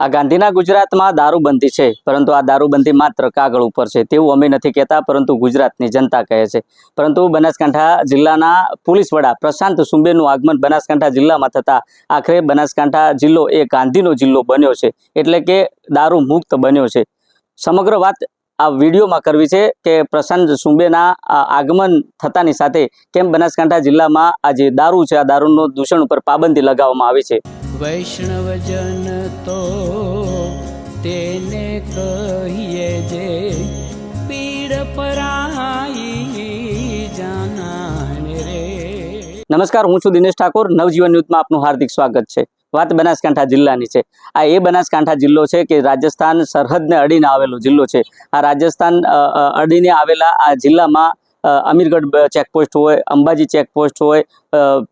આ ગાંધીના ગુજરાતમાં દારૂબંધી છે, પરંતુ આ દારૂબંધી માત્ર કાગળ ઉપર છે, તેવું અમે નથી કહેતા, પરંતુ ગુજરાતની જનતા કહે છે. પરંતુ બનાસકાંઠા જિલ્લાના પોલીસ વડા પ્રશાંત સુંબેનું આગમન બનાસકાંઠા જિલ્લામાં થતા આખરે બનાસકાંઠા જિલ્લો એ ગાંધીનો જિલ્લો બન્યો છે, એટલે કે દારૂ મુક્ત બન્યો છે. સમગ્ર વાત આ વિડીયોમાં કરવી છે કે પ્રશાંત સુંબેના આગમન થતાની સાથે કેમ બનાસકાંઠા જિલ્લામાં આ જે દારૂ છે, આ દારૂનું દૂષણ ઉપર પાબંદી લગાવવામાં આવી છે. વૈષ્ણવજન તો તેને કહીએ જે પીડ પરાઈ જાનાને રે. નમસ્કાર, હું છું દિનેશ ઠાકોર. નવજીવન ન્યૂઝમાં આપનું હાર્દિક સ્વાગત છે. વાત બનાસકાંઠા જિલ્લાની છે. આ એ બનાસકાંઠા જિલ્લો છે કે રાજસ્થાન સરહદને અડીને આવેલો જિલ્લો છે. આ રાજસ્થાન અડીને આવેલા આ જિલ્લામાં અમીરગઢ ચેકપોસ્ટ હોય, અંબાજી ચેકપોસ્ટ હોય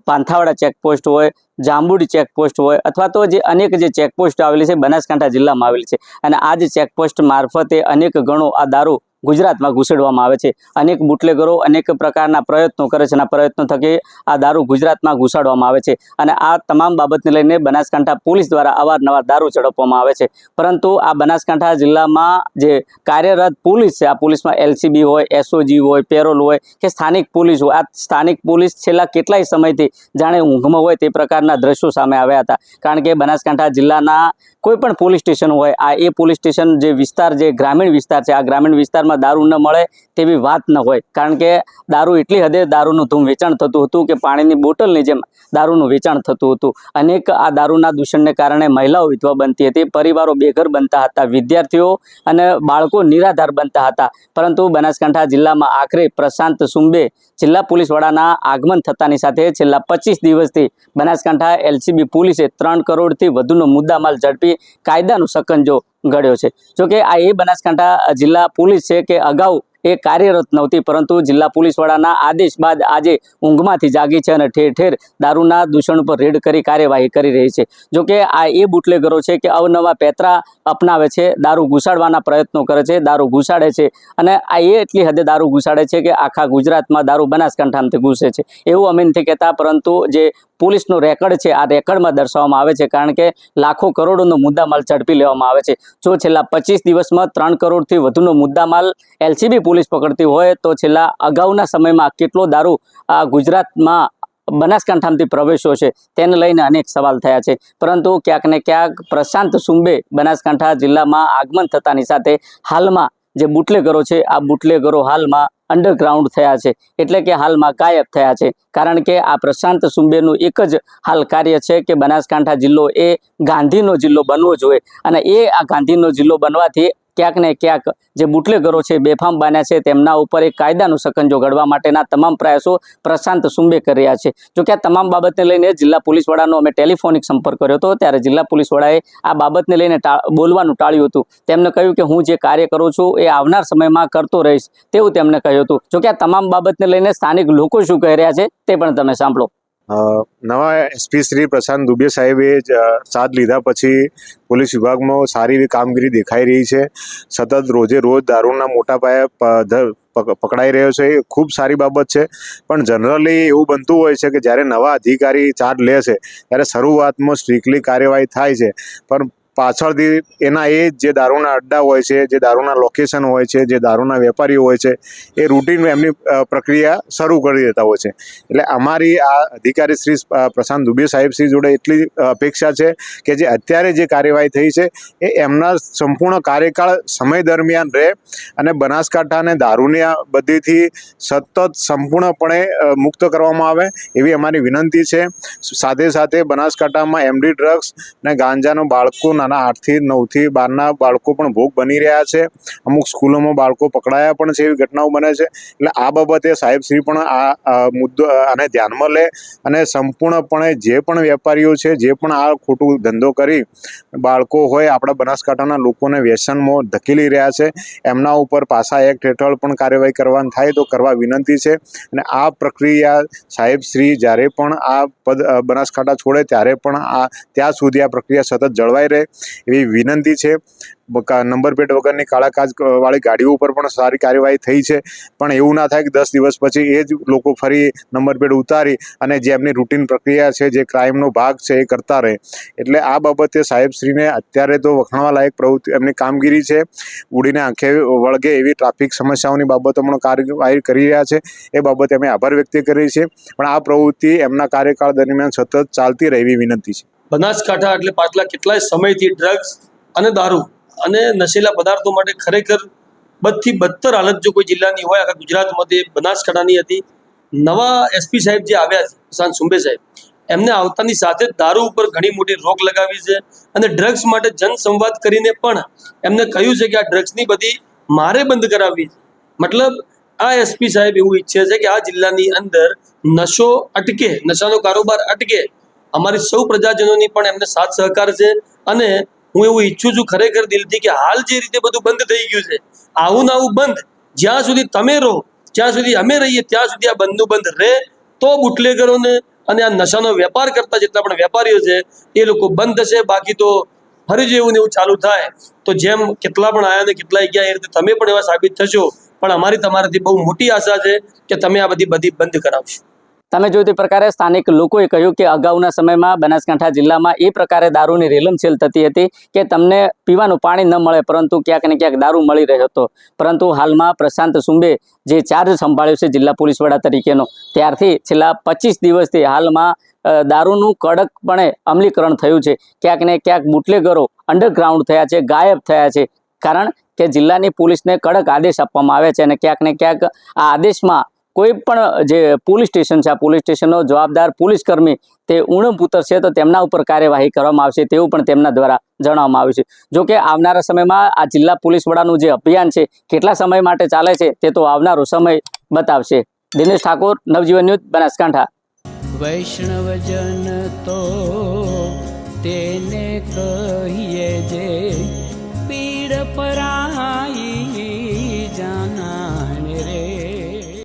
પાંથાવાડા ચેકપોસ્ટ હોય જાંબુડી ચેકપોસ્ટ હોય અથવા તો જે અનેક જે ચેકપોસ્ટ આવેલી છે, બનાસકાંઠા જિલ્લામાં આવેલી છે. અને આ જ ચેકપોસ્ટ મારફતે અનેક ગણો આ દારૂ ગુજરાતમાં ઘૂસેડવામાં આવે છે. અનેક બુટલેગરો અનેક પ્રકારના પ્રયત્નો કરે છે અને પ્રયત્નો થકી આ દારૂ ગુજરાતમાં ઘુસાડવામાં આવે છે અને આ તમામ બાબતને લઈને બનાસકાંઠા પોલીસ દ્વારા અવારનવાર દારૂ ઝડપવામાં આવે છે. પરંતુ આ બનાસકાંઠા જિલ્લામાં જે કાર્યરત પોલીસ છે, આ પોલીસમાં એલસીબી હોય, એસઓજી હોય, પેરોલ હોય કે સ્થાનિક પોલીસ હોય, આ સ્થાનિક પોલીસ છેલ્લા કેટલાય સમયથી જાણે ઊંઘમાં હોય તે પ્રકારના દ્રશ્યો સામે આવ્યા હતા. કારણ કે બનાસકાંઠા જિલ્લાના કોઈ પણ પોલીસ સ્ટેશન હોય, આ એ પોલીસ સ્ટેશન જે વિસ્તાર જે ગ્રામીણ વિસ્તાર છે, આ ગ્રામીણ વિસ્તારમાં દારૂ ન મળે તેવી વાત ન હોય. કારણ કે દારૂ એટલી હદે દારૂનું ધૂમ વેચાણ થતું હતું કે પાણીની બોટલની જેમ દારૂનું વેચાણ થતું હતું. અનેક આ દારૂના દૂષણને કારણે મહિલાઓ વિધવા બનતી હતી. પરિવારો બેઘર બનતા હતા. વિદ્યાર્થીઓ અને બાળકો નિરાધાર બનતા હતા. પરંતુ બનાસકાંઠા જિલ્લામાં આખરે પ્રશાંત સુંબે જિલ્લા પોલીસ વડાના આગમન થતાની સાથે છેલ્લા પચીસ દિવસથી બનાસકાંઠા એલસીબી પોલીસે ત્રણ કરોડથી વધુનો મુદ્દામાલ ઝડપી કાયદાનું સકંજો ગળ્યો છે. જોકે આ એ બનાસકાંઠા જિલ્લા પોલીસ છે કે અગાઉ એ કાર્યરત નહોતી, પરંતુ જિલ્લા પોલીસ વડાના આદેશ બાદ આજે ઊંઘમાંથી જાગી છે અને ઠેર ઠેર દારૂના દૂષણ ઉપર રેડ કરી કાર્યવાહી કરી રહી છે. જોકે આ એ બુટલેગરો છે કે અવનવા પેતરા અપનાવે છે, દારૂ ઘુસાડવાના પ્રયત્નો કરે છે, દારૂ ઘુસાડે છે અને આ એ એટલી હદે દારૂ ઘુસાડે છે કે આખા ગુજરાતમાં દારૂ બનાસકાંઠામાંથી ઘૂસે છે. એવું અમે નથી કહેતા પરંતુ જે પોલીસનો રેકર્ડ છે, આ રેકર્ડમાં દર્શાવવામાં આવે છે કારણ કે લાખો કરોડોનો મુદ્દામાલ ઝડપી લેવામાં આવે છે. જો છેલ્લા પચીસ દિવસમાં ત્રણ કરોડથી વધુનો મુદ્દામાલ એલસીબી પોલીસ પકડતી હોય તો છેલ્લા અગાઉના સમયમાં કેટલો દારૂ આ ગુજરાતમાં બનાસકાંઠામાંથી પ્રવેશ્યો છે તેને લઈને અનેક સવાલ થયા છે. પરંતુ ક્યાંક ને ક્યાંક પ્રશાંત સુંબે બનાસકાંઠા જિલ્લામાં આગમન થતાની સાથે હાલમાં જે બુટલેગરો છે, આ બુટલેગરો હાલમાં અંડરગ્રાઉન્ડ થયા છે. એટલે કે હાલમાં ગાયબ થયા છે. કારણ કે આ પ્રશાંત સુંબેનું એક જ હાલ કાર્ય છે કે બનાસકાંઠા જિલ્લો એ ગાંધીનો જિલ્લો બનવો જોઈએ. અને એ આ ગાંધીનો જિલ્લો બનવાથી ક્યાંક ને ક્યાંક જે બુટલેગરો છે, બેફામ બન્યા છે, તેમના ઉપર એક કાયદાનું સકંજો ઘડવા માટેના તમામ પ્રયાસો પ્રશાંત સુંબે કરી રહ્યા છે. જોકે આ તમામ બાબતને લઈને જિલ્લા પોલીસ વડાનો અમે ટેલિફોનિક સંપર્ક કર્યો હતો, ત્યારે જિલ્લા પોલીસ વડાએ આ બાબતને લઈને બોલવાનું ટાળ્યું હતું. તેમને કહ્યું કે હું જે કાર્ય કરું છું એ આવનાર સમયમાં કરતો રહીશ, તેવું તેમણે કહ્યું હતું. જોકે આ તમામ બાબતને લઈને સ્થાનિક લોકો શું કહી રહ્યા છે તે પણ તમે સાંભળો. નવા એસપી શ્રી પ્રશાંત દુબે સાહેબે સાથ લીધા પછી પોલીસ વિભાગમાં સારી એવી કામગીરી દેખાઈ રહી છે. સતત રોજે રોજ દારૂના મોટા પાયે પક- પકડાઈ રહ્યો છે. એ ખૂબ સારી બાબત છે. પણ જનરલી એવું બનતું હોય છે કે જ્યારે નવા અધિકારી ચાર્જ લે છે, ત્યારે શરૂઆતમાં સ્ટ્રિકલી કાર્યવાહી થાય છે. પણ પાછળથી એના એ જે દારૂના અડ્ડા હોય છે, જે દારૂના લોકેશન હોય છે, જે દારૂના વેપારીઓ હોય છે, એ રૂટીન એમની પ્રક્રિયા શરૂ કરી દેતા હોય છે. એટલે અમારી આ અધિકારી શ્રી પ્રશાંત દુબે સાહેબ શ્રી જોડે એટલી અપેક્ષા છે કે જે અત્યારે જે કાર્યવાહી થઈ છે, એ એમના સંપૂર્ણ કાર્યકાળ સમય દરમિયાન રહે અને બનાસકાંઠાને દારૂની આ બધીથી સતત સંપૂર્ણપણે મુક્ત કરવામાં આવે એવી અમારી વિનંતી છે. સાથે સાથે બનાસકાંઠામાં એમડી ડ્રગ્સ અને ગાંજાનું બાળકો નાના આઠથી નવથી બારના બાળકો પણ ભોગ બની રહ્યા છે. અમુક સ્કૂલોમાં બાળકો પકડાયા પણ છે એવી ઘટનાઓ બને છે. એટલે આ બાબતે સાહેબ શ્રી પણ આ મુદ્દો આને ધ્યાનમાં લે અને સંપૂર્ણપણે જે પણ વેપારીઓ છે, જે પણ આ ખોટું ધંધો કરી બાળકો હોય, આપણા બનાસકાંઠાના લોકોને વ્યસનમાં ધકેલી રહ્યા છે. એમના ઉપર પાસા એક્ટ હેઠળ પણ કાર્યવાહી કરવાની થાય તો કરવા વિનંતી છે. અને આ પ્રક્રિયા સાહેબ શ્રી જ્યારે પણ આ પદ બનાસકાંઠા છોડે ત્યારે પણ આ, ત્યાં સુધી આ પ્રક્રિયા સતત જળવાઈ રહે. એવી વિનંતી છે. નંબર પ્લેટ વગરની કાળા કાચ વાળી ગાડીઓ ઉપર પણ સારી કાર્યવાહી થઈ છે. પણ એવું ના થાય કે દસ દિવસ પછી એ જ લોકો ફરી નંબર પ્લેટ ઉતારી અને જે એમની રૂટીન પ્રક્રિયા છે, જે ક્રાઇમનો ભાગ છે, એ કરતા રહે. એટલે આ બાબતે સાહેબશ્રીને અત્યારે તો વખાણવા લાયક પ્રવૃત્તિ, એમની કામગીરી છે. ઉડીને આંખે વળગે એવી ટ્રાફિક સમસ્યાઓની બાબતો પણ કાર્યવાહી કરી રહ્યા છે. એ બાબતે અમે આભાર વ્યક્ત કરીએ છીએ. પણ આ પ્રવૃત્તિ એમના કાર્યકાળ દરમિયાન સતત ચાલતી રહેવી વિનંતી છે. બનાસકાંઠા એટલે પાછલા કેટલાય સમયથી ડ્રગ્સ અને દારૂ અને નશીલા પદાર્થો માટે ખરેખર બદથી બદતર હાલત જો કોઈ જિલ્લાની હોય, આખા ગુજરાતમાં તે બનાસકાંઠાની હતી. નવા એસપી સાહેબ જે આવ્યા છે, પ્રશાંત સુંબે સાહેબ, એમને આવતાની સાથે દારૂ ઉપર ઘણી મોટી રોક લગાવી છે અને ડ્રગ્સ માટે જનસંવાદ કરીને પણ એમને કહ્યું છે કે આ ડ્રગ્સની બધી મારે બંધ કરાવવી છે. મતલબ આ એસપી સાહેબ એવું ઈચ્છે છે કે આ જિલ્લાની અંદર નશો અટકે, નશાનો કારોબાર અટકે અમારી સૌ પ્રજાજનોની પણ એમને સાથ સહકાર છે અને હું એવું ઈચ્છું છું ખરેખર દિલથી કે હાલ જે રીતે બધું બંધ થઈ ગયું છે, આવું ને આવું બંધ, જ્યાં સુધી તમે રહો, જ્યાં સુધી અમે રહીએ, ત્યાં સુધી આ બંધનું બંધ રહે, તો બુટલેગરોને અને આ નશાનો વેપાર કરતા જેટલા પણ વેપારીઓ છે, એ લોકો બંધ થશે બાકી તો ફરી જેવું ને એવું ચાલુ થાય. તો જેમ કેટલા પણ આવ્યા ને કેટલાય ગયા, એ રીતે તમે પણ એવા સાબિત થશો. પણ અમારી તમારાથી બહુ મોટી આશા છે કે તમે આ બધી બધી બંધ કરાવશો. તમે જોયું તે પ્રકારે સ્થાનિક લોકોએ કહ્યું કે અગાઉના સમયમાં બનાસકાંઠા જિલ્લામાં એ પ્રકારે દારૂની રેલમછેલ થતી હતી કે તમને પીવાનું પાણી ન મળે, પરંતુ ક્યાંક ને ક્યાંક દારૂ મળી રહ્યો હતો. પરંતુ હાલમાં પ્રશાંત સુંબે જે ચાર્જ સંભાળ્યો છે જિલ્લા પોલીસ વડા તરીકેનો, ત્યારથી છેલ્લા પચીસ દિવસથી હાલમાં દારૂનું કડકપણે અમલીકરણ થયું છે. ક્યાંક ને ક્યાંક બુટલેગરો અંડરગ્રાઉન્ડ થયા છે, ગાયબ થયા છે. કારણ કે જિલ્લાની પોલીસને કડક આદેશ આપવામાં આવે છે અને ક્યાંક ને ક્યાંક આ આદેશમાં કોઈ પણ જે પોલીસ સ્ટેશન છે, આ પોલીસ સ્ટેશનનો જવાબદાર પોલીસ કર્મી તે ઉણપુતર છે, તો તેમના ઉપર કાર્યવાહી કરવામાં આવશે તેવું પણ તેમના દ્વારા જણાવવામાં આવ્યું છે. જો કે આવનારા સમયમાં આ જિલ્લા પોલીસ વડાનું જે અભિયાન છે, કેટલા સમય માટે ચાલે છે, તે તો આવનારો સમય બતાવશે. દિનેશ ઠાકોર, નવજીવન ન્યૂઝ, બનાસકાંઠા. વૈષ્ણવજન તો તેને કહીએ જે પીડ પરા